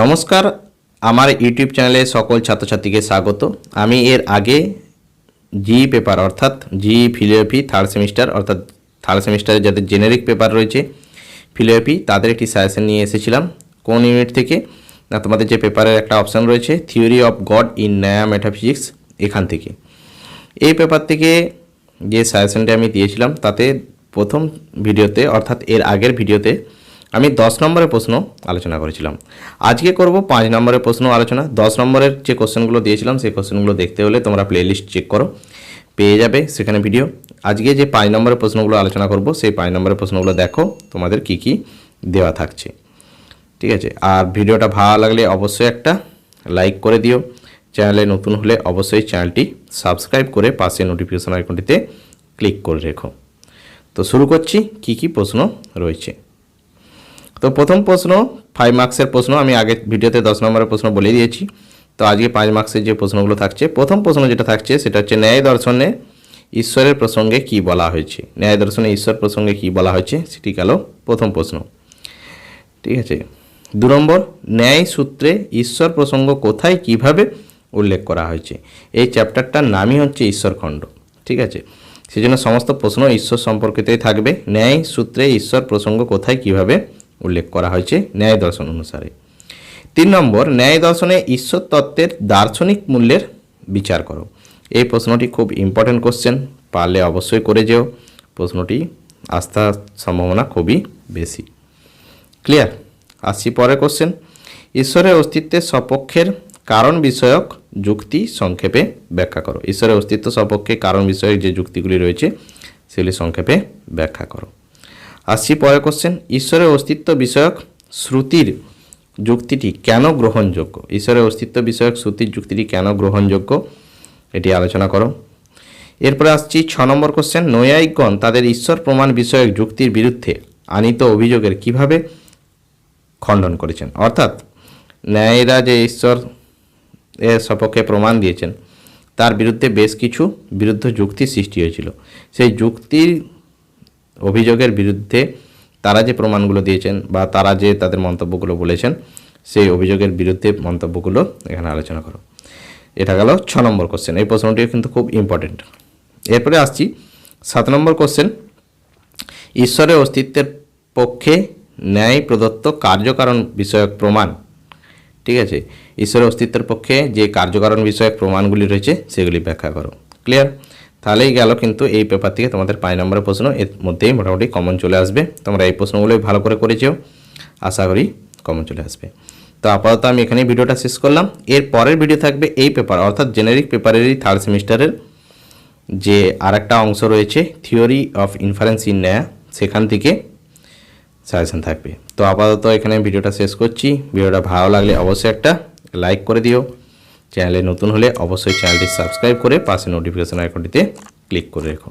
নমস্কার, আমার ইউটিউব চ্যানেলে সকল ছাত্রছাত্রীকে স্বাগত। আমি এর আগে জি পেপার অর্থাৎ জি ফিলিওপি থার্ড সেমিস্টার অর্থাৎ থার্ড সেমিস্টারে যাদের জেনেরিক পেপার রয়েছে ফিলিওপি তাদের একটি সাজেশন নিয়ে এসেছিলাম। কোন ইউনিট থেকে? না, তোমাদের যে পেপারের একটা অপশান রয়েছে থিওরি অফ গড ইন নয়া মেটাফিজিক্স এখান থেকে। এই পেপার থেকে যে সাজেশনটি আমি দিয়েছিলাম, তাতে প্রথম ভিডিওতে, অর্থাৎ এর আগের ভিডিওতে আমি দশ নম্বরের প্রশ্ন আলোচনা করেছিলাম। আজকে করব পাঁচ নম্বরের প্রশ্ন আলোচনা। দশ নম্বরের যে কোশ্চেনগুলো দিয়েছিলাম, সেই কোশ্চেনগুলো দেখতে হলে তোমরা প্লেলিস্ট চেক করো। পেয়ে যাবে সেখানে ভিডিও আজকে যে পাঁচ নম্বরের প্রশ্নগুলো আলোচনা করব, সেই পাঁচ নম্বরের প্রশ্নগুলো দেখো, তোমাদের কি কি দেওয়া থাকছে। ঠিক আছে? আর ভিডিওটা ভালো লাগলে অবশ্যই একটা লাইক করে দিও। চ্যানেলে নতুন হলে অবশ্যই চ্যানেলটি সাবস্ক্রাইব করে পাশে নোটিফিকেশন আইকনটিতে ক্লিক করে রেখো। তো শুরু করছি। কি কি প্রশ্ন রয়েছে? তো প্রথম প্রশ্ন ফাইভ মার্কসের প্রশ্ন, আমি আগের ভিডিওতে দশ নম্বরের প্রশ্ন বলে দিয়েছি। তো আজকে পাঁচ মার্কসের যে প্রশ্নগুলো থাকছে, প্রথম প্রশ্ন যেটা থাকছে, সেটা হচ্ছে ন্যায় দর্শনে ঈশ্বরের প্রসঙ্গে কি বলা হয়েছে? ন্যায় দর্শনে ঈশ্বর প্রসঙ্গে কি বলা হয়েছে? সেটি গেল প্রথম প্রশ্ন। ঠিক আছে? দু নম্বর, ন্যায় সূত্রে ঈশ্বর প্রসঙ্গ কোথায় কীভাবে উল্লেখ করা হয়েছে? এই চ্যাপ্টারটার নামই হচ্ছে ঈশ্বরখণ্ড। ঠিক আছে? সেজন্য সমস্ত প্রশ্ন ঈশ্বর সম্পর্কিতই থাকবে। ন্যায় সূত্রে ঈশ্বর প্রসঙ্গ কোথায় কীভাবে উল্লেখ করা হয়েছে ন্যায় দর্শন অনুসারে। তিন নম্বর, ন্যায় দর্শনে ঈশ্বর তত্ত্বের দার্শনিক মূল্যের বিচার করো। এই প্রশ্নটি খুব ইম্পর্ট্যান্ট কোশ্চেন পারলে অবশ্যই করে যেও। প্রশ্নটি আস্থার সম্ভাবনা খুবই বেশি। ক্লিয়ার আসছি পরের কোশ্চেন ঈশ্বরের অস্তিত্বের সপক্ষের কারণ বিষয়ক যুক্তি সংক্ষেপে ব্যাখ্যা করো। ঈশ্বরের অস্তিত্ব সপক্ষে কারণ বিষয়ক যে যুক্তিগুলি রয়েছে, সেগুলি সংক্ষেপে ব্যাখ্যা করো। আসছি পরের কোশ্চেন ঈশ্বরের অস্তিত্ব বিষয়ক শ্রুতির যুক্তিটি কেন গ্রহণযোগ্য? ঈশ্বরের অস্তিত্ব বিষয়ক শ্রুতির যুক্তিটি কেন গ্রহণযোগ্য? এটি আলোচনা করো। এরপরে আসছি ছ নম্বর কোশ্চেন নৈয়ায়িকগণ তাদের ঈশ্বর প্রমাণ বিষয়ক যুক্তির বিরুদ্ধে আনিত অভিযোগের কীভাবে খণ্ডন করেছেন? অর্থাৎ, ন্যায়ীরা যে ঈশ্বর এর সপক্ষে প্রমাণ দিয়েছেন, তার বিরুদ্ধে বেশ কিছু বিরুদ্ধ যুক্তি সৃষ্টি হয়েছিল। সেই যুক্তির অভিযোগের বিরুদ্ধে তারা যে প্রমাণগুলো দিয়েছেন বা তারা যে তাদের মন্তব্যগুলো বলেছেন, সেই অভিযোগের বিরুদ্ধে মন্তব্যগুলো এখানে আলোচনা করো। এটা গেল ছ নম্বর কোশ্চেন এই প্রশ্নটিও কিন্তু খুব ইম্পর্টেন্ট এরপরে আসছি সাত নম্বর কোশ্চেন ঈশ্বরের অস্তিত্বের পক্ষে ন্যায় প্রদত্ত কার্যকারণ বিষয়ক প্রমাণ। ঠিক আছে? ঈশ্বরের অস্তিত্বের পক্ষে যে কার্যকারণ বিষয়ক প্রমাণগুলি রয়েছে, সেগুলি ব্যাখ্যা করো। ক্লিয়ার তাহলেই গেল কিন্তু এই পেপার থেকে তোমাদের পাঁচ নম্বরের প্রশ্ন। এর মধ্যেই মোটামুটি কমন চলে আসবে। তোমরা এই প্রশ্নগুলোই ভালো করে করেছেও আশা করি কমন চলে আসবে। তো আপাতত আমি এখানেই ভিডিওটা শেষ করলাম। এর পরের ভিডিও থাকবে এই পেপার অর্থাৎ জেনারিক পেপারেরই থার্ড সেমিস্টারের যে আরেকটা অংশ রয়েছে থিওরি অফ ইনফারেন্স ইন নেয়া সেখান থেকে সাজেশন থাকবে। তো আপাতত এখানে ভিডিওটা শেষ করছি। ভিডিওটা ভালো লাগলে অবশ্যই একটা লাইক করে দিও। চ্যানেলে নতুন হলে অবশ্যই চ্যানেলটি সাবস্ক্রাইব করে পাশে নোটিফিকেশন আইকনটিতে ক্লিক করে রেখো।